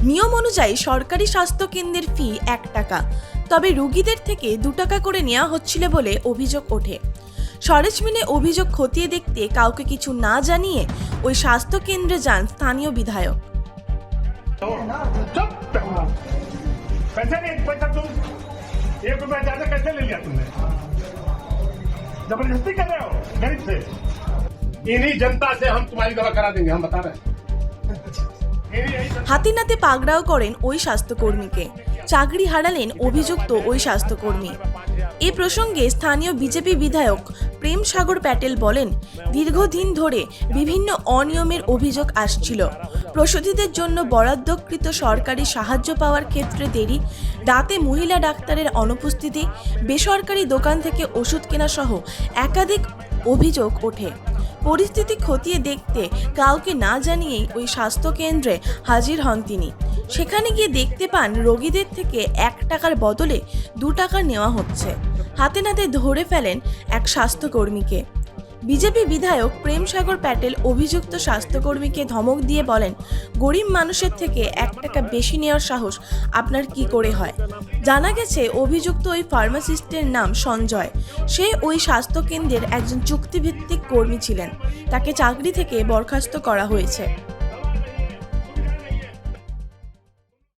নিয়ম অনুযায়ী সরকারি স্বাস্থ্য কেন্দ্রের ফি এক টাকা তবে রুগীদের থেকে দু টাকা করে নেওয়া হচ্ছিল বলে অভিযোগ ওঠে সরেজমিনে অভিযোগ খতিয়ে দেখতে কাউকে কিছু না জানিয়ে ওই স্বাস্থ্য কেন্দ্রে যান স্থানীয় বিধায়ক चुप पैसे नहीं पैसा तुम एक रुपया ज्यादा कैसे ले लिया तुमने जबरदस्ती कर रहे हो गरीब से इन्हीं जनता से हम तुम्हारी दवा करा देंगे हम बता रहे हैं इन्हीं यही जनता- হাতে নাতে পাকড়াও করেন ওই স্বাস্থ্যকর্মীকে। চাকরি হারালেন অভিযুক্ত ওই স্বাস্থ্যকর্মী। এ প্রসঙ্গে স্থানীয় বিজেপি বিধায়ক প্রেম সাগর প্যাটেল বলেন, দীর্ঘদিন ধরে বিভিন্ন অনিয়মের অভিযোগ আসছিল। প্রসূতিদের জন্য বরাদ্দকৃত সরকারি সাহায্য পাওয়ার ক্ষেত্রে দেরি দাঁতে মহিলা ডাক্তারের অনুপস্থিতি, বেসরকারি দোকান থেকে ওষুধ কেনা সহ একাধিক অভিযোগ ওঠে। পরিস্থিতি খতিয়ে দেখতে কাউকে না জানিয়েই ওই স্বাস্থ্য কেন্দ্রে হাজির হন তিনি। সেখানে গিয়ে দেখতে পান রোগীদের থেকে এক টাকার বদলে দু টাকা নেওয়া হচ্ছে। হাতে নাতে ধরে ফেলেন এক স্বাস্থ্যকর্মীকে। বিজেপি বিধায়ক প্রেম সাগর প্যাটেল অভিযুক্ত স্বাস্থ্যকর্মীকে ধমক দিয়ে বলেন, গরিব মানুষের থেকে এক টাকা বেশি নেওয়ার সাহস আপনার কি করে হয়? জানা গেছে, অভিযুক্ত ওই ফার্মাসিস্টের নাম সঞ্জয়। সে ওই স্বাস্থ্যকেন্দ্রের একজন চুক্তিভিত্তিক কর্মী ছিলেন। তাকে চাকরি থেকে বরখাস্ত করা হয়েছে।